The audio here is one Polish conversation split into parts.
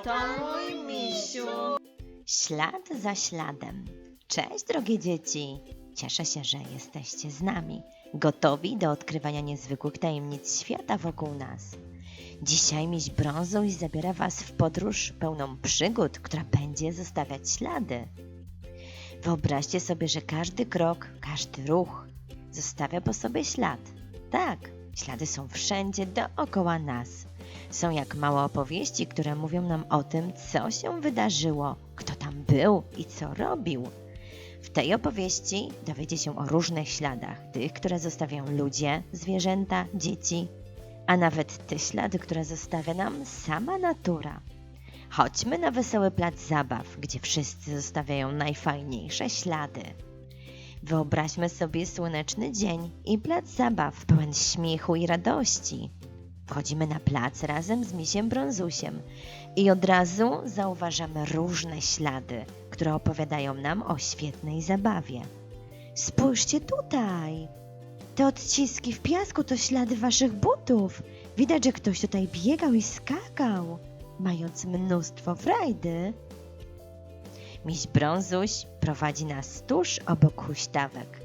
Oto mój misiu. Ślad za śladem. Cześć, drogie dzieci! Cieszę się, że jesteście z nami, gotowi do odkrywania niezwykłych tajemnic świata wokół nas. Dzisiaj miś brązuś zabiera Was w podróż pełną przygód, która będzie zostawiać ślady. Wyobraźcie sobie, że każdy krok, każdy ruch zostawia po sobie ślad. Tak, ślady są wszędzie dookoła nas. Są jak małe opowieści, które mówią nam o tym, co się wydarzyło, kto tam był i co robił. W tej opowieści dowiecie się o różnych śladach, tych, które zostawiają ludzie, zwierzęta, dzieci, a nawet te ślady, które zostawia nam sama natura. Chodźmy na wesoły plac zabaw, gdzie wszyscy zostawiają najfajniejsze ślady. Wyobraźmy sobie słoneczny dzień i plac zabaw pełen śmiechu i radości. Wchodzimy na plac razem z misiem brązusiem i od razu zauważamy różne ślady, które opowiadają nam o świetnej zabawie. Spójrzcie tutaj! Te odciski w piasku to ślady waszych butów. Widać, że ktoś tutaj biegał i skakał, mając mnóstwo frajdy. Miś brązuś prowadzi nas tuż obok huśtawek.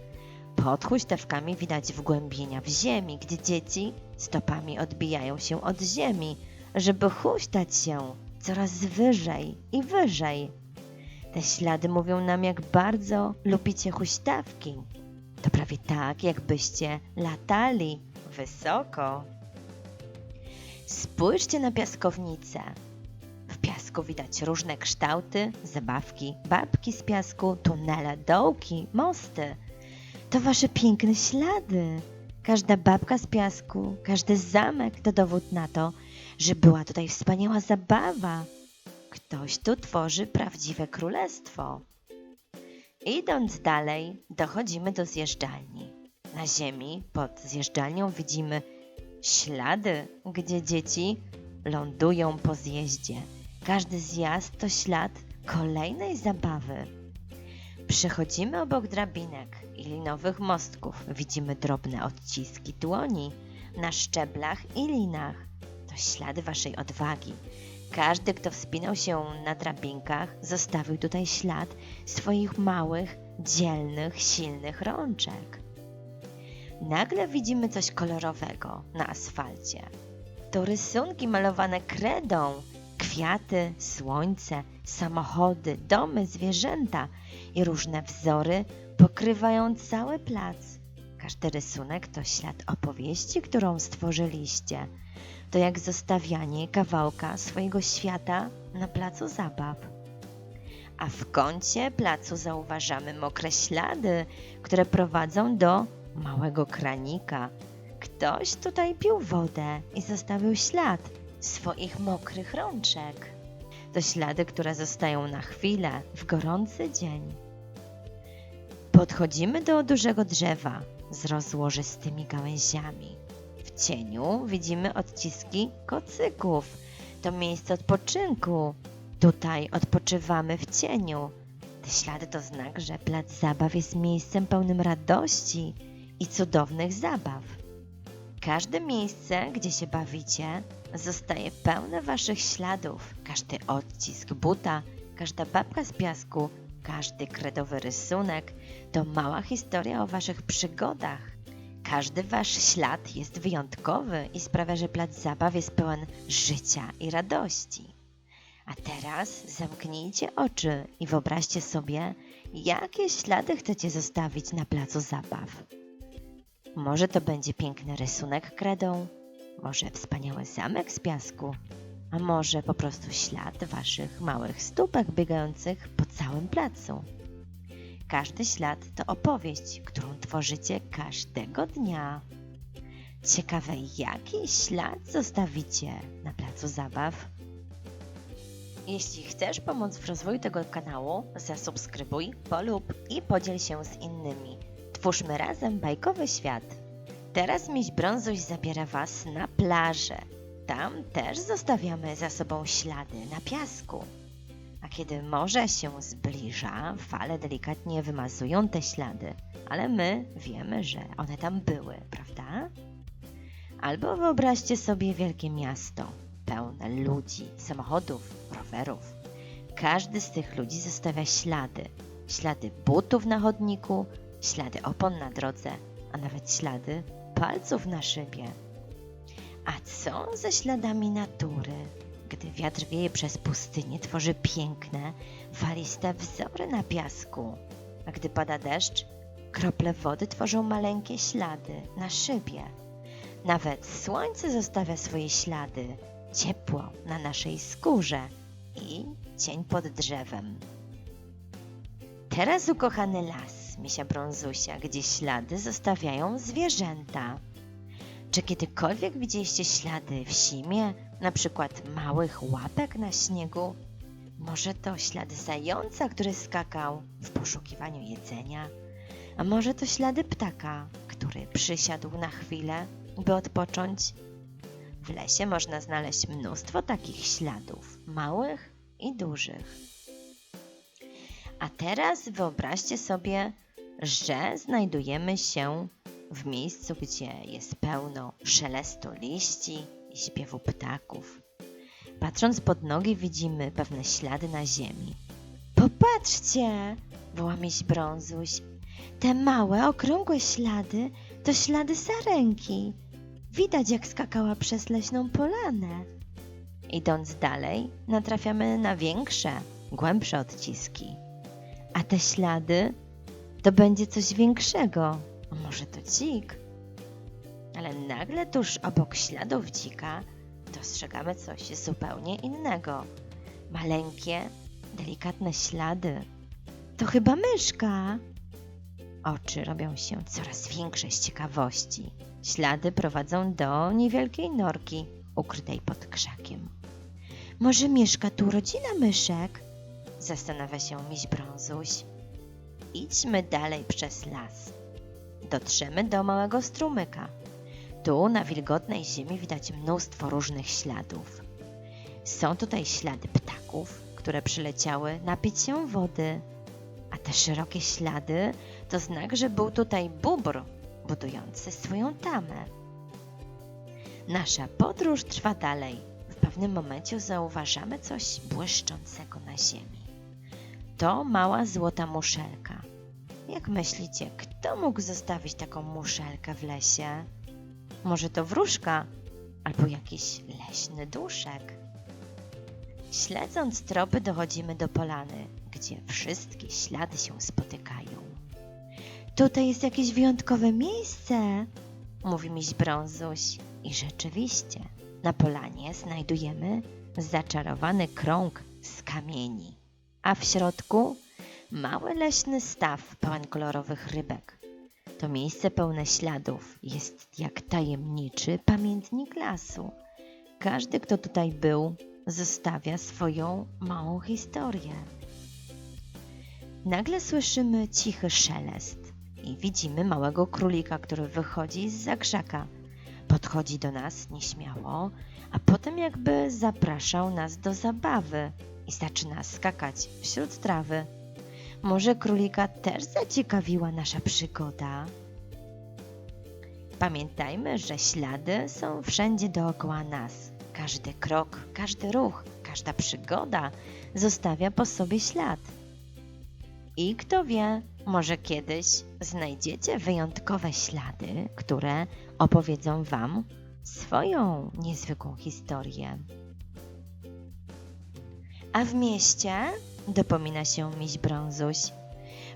Pod huśtawkami widać wgłębienia w ziemi, gdzie dzieci stopami odbijają się od ziemi, żeby huśtać się coraz wyżej i wyżej. Te ślady mówią nam, jak bardzo lubicie huśtawki. To prawie tak, jakbyście latali wysoko. Spójrzcie na piaskownicę. W piasku widać różne kształty, zabawki, babki z piasku, tunele, dołki, mosty. To wasze piękne ślady. Każda babka z piasku, każdy zamek to dowód na to, że była tutaj wspaniała zabawa. Ktoś tu tworzy prawdziwe królestwo. Idąc dalej, dochodzimy do zjeżdżalni. Na ziemi pod zjeżdżalnią widzimy ślady, gdzie dzieci lądują po zjeździe. Każdy zjazd to ślad kolejnej zabawy. Przechodzimy obok drabinek i linowych mostków. Widzimy drobne odciski dłoni na szczeblach i linach. To ślady waszej odwagi. Każdy, kto wspinał się na drabinkach, zostawił tutaj ślad swoich małych, dzielnych, silnych rączek. Nagle widzimy coś kolorowego na asfalcie. To rysunki malowane kredą, kwiaty, słońce, samochody, domy, zwierzęta i różne wzory pokrywają cały plac. Każdy rysunek to ślad opowieści, którą stworzyliście. To jak zostawianie kawałka swojego świata na placu zabaw. A w kącie placu zauważamy mokre ślady, które prowadzą do małego kranika. Ktoś tutaj pił wodę i zostawił ślad swoich mokrych rączek. To ślady, które zostają na chwilę w gorący dzień. Podchodzimy do dużego drzewa z rozłożystymi gałęziami. W cieniu widzimy odciski kocyków. To miejsce odpoczynku. Tutaj odpoczywamy w cieniu. Te ślady to znak, że plac zabaw jest miejscem pełnym radości i cudownych zabaw. Każde miejsce, gdzie się bawicie, zostaje pełne waszych śladów. Każdy odcisk buta, każda babka z piasku, każdy kredowy rysunek to mała historia o waszych przygodach. Każdy wasz ślad jest wyjątkowy i sprawia, że plac zabaw jest pełen życia i radości. A teraz zamknijcie oczy i wyobraźcie sobie, jakie ślady chcecie zostawić na placu zabaw. Może to będzie piękny rysunek kredą, może wspaniały zamek z piasku, a może po prostu ślad waszych małych stópek biegających po całym placu. Każdy ślad to opowieść, którą tworzycie każdego dnia. Ciekawe, jaki ślad zostawicie na placu zabaw? Jeśli chcesz pomóc w rozwoju tego kanału, zasubskrybuj, polub i podziel się z innymi. Twórzmy razem bajkowy świat. Teraz miś brązuś zabiera Was na plażę. Tam też zostawiamy za sobą ślady na piasku. A kiedy morze się zbliża, fale delikatnie wymazują te ślady, ale my wiemy, że one tam były, prawda? Albo wyobraźcie sobie wielkie miasto. pełne ludzi, samochodów, rowerów. Każdy z tych ludzi zostawia ślady. Ślady butów na chodniku, ślady opon na drodze, a nawet ślady palców na szybie. A co ze śladami natury? Gdy wiatr wieje przez pustynię, tworzy piękne, faliste wzory na piasku. A gdy pada deszcz, krople wody tworzą maleńkie ślady na szybie. Nawet słońce zostawia swoje ślady, ciepło na naszej skórze i cień pod drzewem. Teraz ukochany las, misia brązusia, gdzie ślady zostawiają zwierzęta. Czy kiedykolwiek widzieliście ślady w zimie, na przykład małych łapek na śniegu? Może to ślady zająca, który skakał w poszukiwaniu jedzenia? A może to ślady ptaka, który przysiadł na chwilę, by odpocząć? W lesie można znaleźć mnóstwo takich śladów, małych i dużych. A teraz wyobraźcie sobie, że znajdujemy się w miejscu, gdzie jest pełno szelestu liści i śpiewu ptaków. Patrząc pod nogi widzimy pewne ślady na ziemi. Popatrzcie! woła miś brązuś. Te małe, okrągłe ślady to ślady sarenki. Widać, jak skakała przez leśną polanę. Idąc dalej, natrafiamy na większe, głębsze odciski. A te ślady to będzie coś większego. A może to dzik? Ale nagle tuż obok śladów dzika dostrzegamy coś zupełnie innego. Maleńkie, delikatne ślady. To chyba myszka. Oczy robią się coraz większe z ciekawości. Ślady prowadzą do niewielkiej norki ukrytej pod krzakiem. Może mieszka tu rodzina myszek? Zastanawia się miś brązuś. Idźmy dalej przez las. Dotrzemy do małego strumyka. Tu na wilgotnej ziemi widać mnóstwo różnych śladów. Są tutaj ślady ptaków, które przyleciały napić się wody, a te szerokie ślady to znak, że był tutaj bóbr budujący swoją tamę. Nasza podróż trwa dalej. W pewnym momencie zauważamy coś błyszczącego na ziemi. To mała złota muszelka. Jak myślicie, kto mógł zostawić taką muszelkę w lesie? Może to wróżka albo jakiś leśny duszek? Śledząc tropy dochodzimy do polany, gdzie wszystkie ślady się spotykają. Tutaj jest jakieś wyjątkowe miejsce, mówi miś brązuś. I rzeczywiście, na polanie znajdujemy zaczarowany krąg z kamieni, a w środku mały leśny staw pełen kolorowych rybek. To miejsce pełne śladów jest jak tajemniczy pamiętnik lasu. Każdy, kto tutaj był, zostawia swoją małą historię. Nagle słyszymy cichy szelest i widzimy małego królika, który wychodzi z zakrzaka. Podchodzi do nas nieśmiało, a potem jakby zapraszał nas do zabawy i zaczyna skakać wśród trawy. Może królika też zaciekawiła nasza przygoda? Pamiętajmy, że ślady są wszędzie dookoła nas. Każdy krok, każdy ruch, każda przygoda zostawia po sobie ślad. I kto wie, może kiedyś znajdziecie wyjątkowe ślady, które opowiedzą Wam swoją niezwykłą historię. A w mieście dopomina się miś brązuś.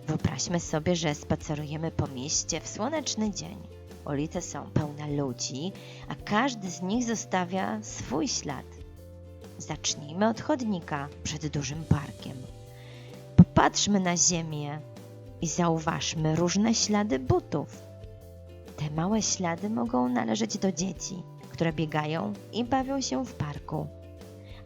Wyobraźmy sobie, że spacerujemy po mieście w słoneczny dzień. Ulice są pełne ludzi, a każdy z nich zostawia swój ślad. Zacznijmy od chodnika przed dużym parkiem. Popatrzmy na ziemię i zauważmy różne ślady butów. Te małe ślady mogą należeć do dzieci, które biegają i bawią się w parku.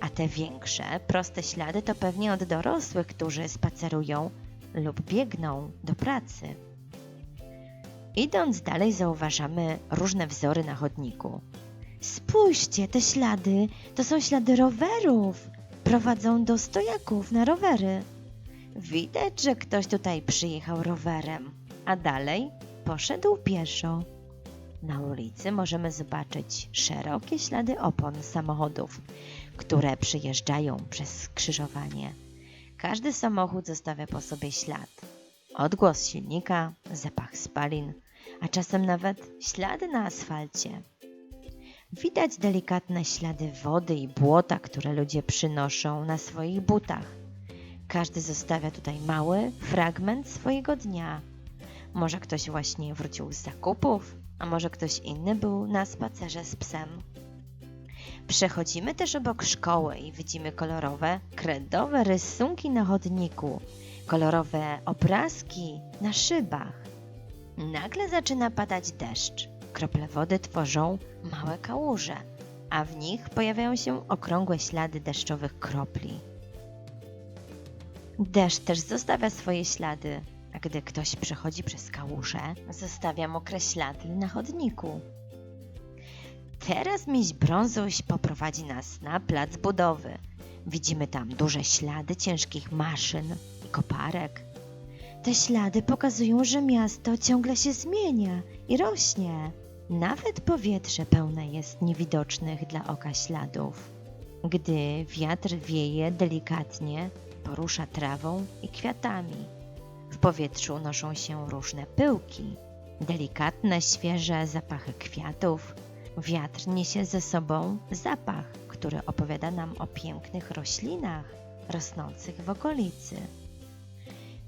A te większe, proste ślady to pewnie od dorosłych, którzy spacerują lub biegną do pracy. Idąc dalej, zauważamy różne wzory na chodniku. Spójrzcie, te ślady to są ślady rowerów. Prowadzą do stojaków na rowery. Widać, że ktoś tutaj przyjechał rowerem, a dalej poszedł pieszo. na ulicy możemy zobaczyć szerokie ślady opon samochodów, które przyjeżdżają przez skrzyżowanie. Każdy samochód zostawia po sobie ślad. Odgłos silnika, zapach spalin, a czasem nawet ślady na asfalcie. Widać delikatne ślady wody i błota, które ludzie przynoszą na swoich butach. Każdy zostawia tutaj mały fragment swojego dnia. Może ktoś właśnie wrócił z zakupów, a może ktoś inny był na spacerze z psem. Przechodzimy też obok szkoły i widzimy kolorowe, kredowe rysunki na chodniku, kolorowe obrazki na szybach. Nagle zaczyna padać deszcz. Krople wody tworzą małe kałuże, a w nich pojawiają się okrągłe ślady deszczowych kropli. Deszcz też zostawia swoje ślady, a gdy ktoś przechodzi przez kałużę, zostawia mokre ślady na chodniku. Teraz miś brązuś poprowadzi nas na plac budowy. Widzimy tam duże ślady ciężkich maszyn i koparek. Te ślady pokazują, że miasto ciągle się zmienia i rośnie. Nawet powietrze pełne jest niewidocznych dla oka śladów. Gdy wiatr wieje delikatnie, porusza trawą i kwiatami. W powietrzu unoszą się różne pyłki, delikatne, świeże zapachy kwiatów. Wiatr niesie ze sobą zapach, który opowiada nam o pięknych roślinach rosnących w okolicy.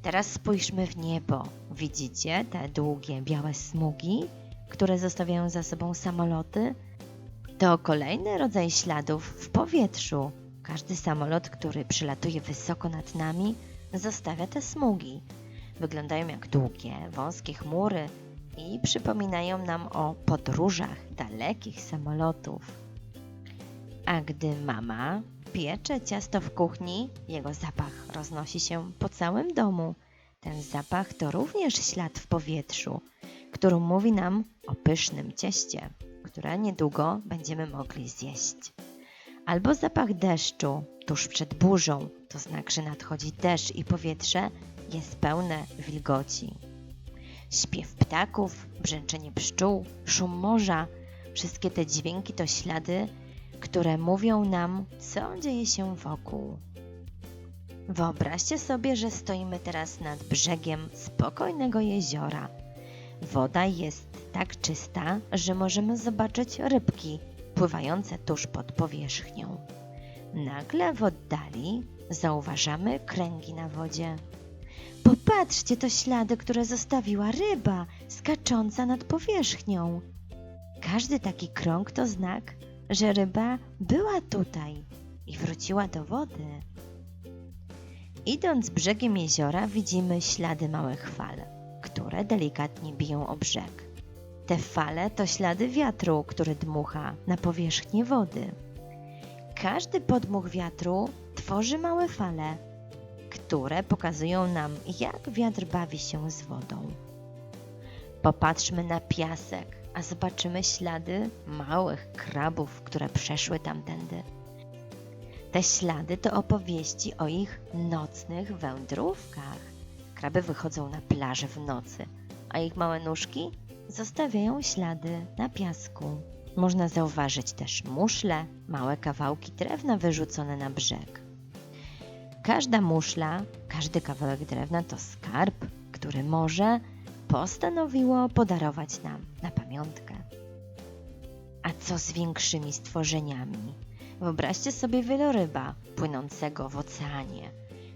Teraz spójrzmy w niebo. Widzicie te długie białe smugi, które zostawiają za sobą samoloty? To kolejny rodzaj śladów w powietrzu. Każdy samolot, który przylatuje wysoko nad nami, zostawia te smugi. Wyglądają jak długie, wąskie chmury i przypominają nam o podróżach dalekich samolotów. A gdy mama piecze ciasto w kuchni, jego zapach roznosi się po całym domu. Ten zapach to również ślad w powietrzu, który mówi nam o pysznym cieście, które niedługo będziemy mogli zjeść. Albo zapach deszczu tuż przed burzą, to znak, że nadchodzi deszcz i powietrze jest pełne wilgoci. Śpiew ptaków, brzęczenie pszczół, szum morza, wszystkie te dźwięki to ślady, które mówią nam, co dzieje się wokół. Wyobraźcie sobie, że stoimy teraz nad brzegiem spokojnego jeziora. Woda jest tak czysta, że możemy zobaczyć rybki pływające tuż pod powierzchnią. Nagle w oddali zauważamy kręgi na wodzie. Popatrzcie, to ślady, które zostawiła ryba skacząca nad powierzchnią. Każdy taki krąg to znak, że ryba była tutaj i wróciła do wody. Idąc brzegiem jeziora widzimy ślady małych fal, które delikatnie biją o brzeg. Te fale to ślady wiatru, który dmucha na powierzchnię wody. Każdy podmuch wiatru tworzy małe fale, które pokazują nam, jak wiatr bawi się z wodą. Popatrzmy na piasek, a zobaczymy ślady małych krabów, które przeszły tamtędy. Te ślady to opowieści o ich nocnych wędrówkach. Kraby wychodzą na plażę w nocy, a ich małe nóżki zostawiają ślady na piasku. Można zauważyć też muszle, małe kawałki drewna wyrzucone na brzeg. Każda muszla, każdy kawałek drewna to skarb, który morze postanowiło podarować nam na pamiątkę. A co z większymi stworzeniami? Wyobraźcie sobie wieloryba płynącego w oceanie.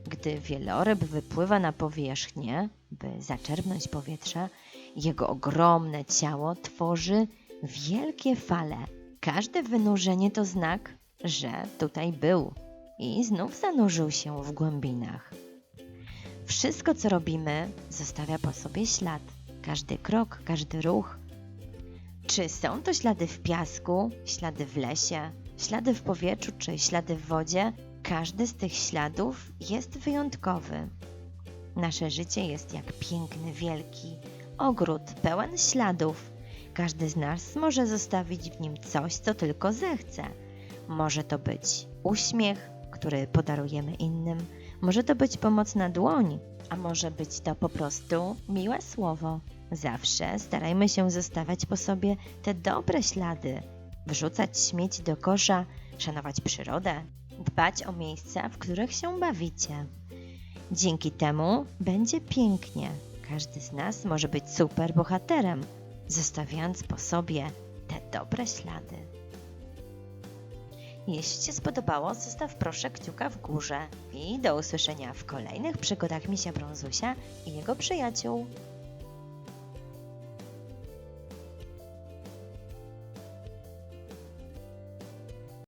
Gdy wieloryb wypływa na powierzchnię, by zaczerpnąć powietrze, jego ogromne ciało tworzy wielkie fale. Każde wynurzenie to znak, że tutaj był i znów zanurzył się w głębinach. Wszystko, co robimy, zostawia po sobie ślad. Każdy krok, każdy ruch. Czy są to ślady w piasku, ślady w lesie, ślady w powietrzu czy ślady w wodzie? Każdy z tych śladów jest wyjątkowy. Nasze życie jest jak piękny, wielki ogród pełen śladów. Każdy z nas może zostawić w nim coś, co tylko zechce. Może to być uśmiech, który podarujemy innym, Może to być pomocna dłoń, a może być to po prostu miłe słowo. Zawsze starajmy się zostawiać po sobie te dobre ślady, wrzucać śmieci do kosza, szanować przyrodę, dbać o miejsca, w których się bawicie. Dzięki temu będzie pięknie. Każdy z nas może być super bohaterem, zostawiając po sobie te dobre ślady. Jeśli Ci spodobało, zostaw proszę kciuka w górze i do usłyszenia w kolejnych przygodach Misia Brązusia i jego przyjaciół.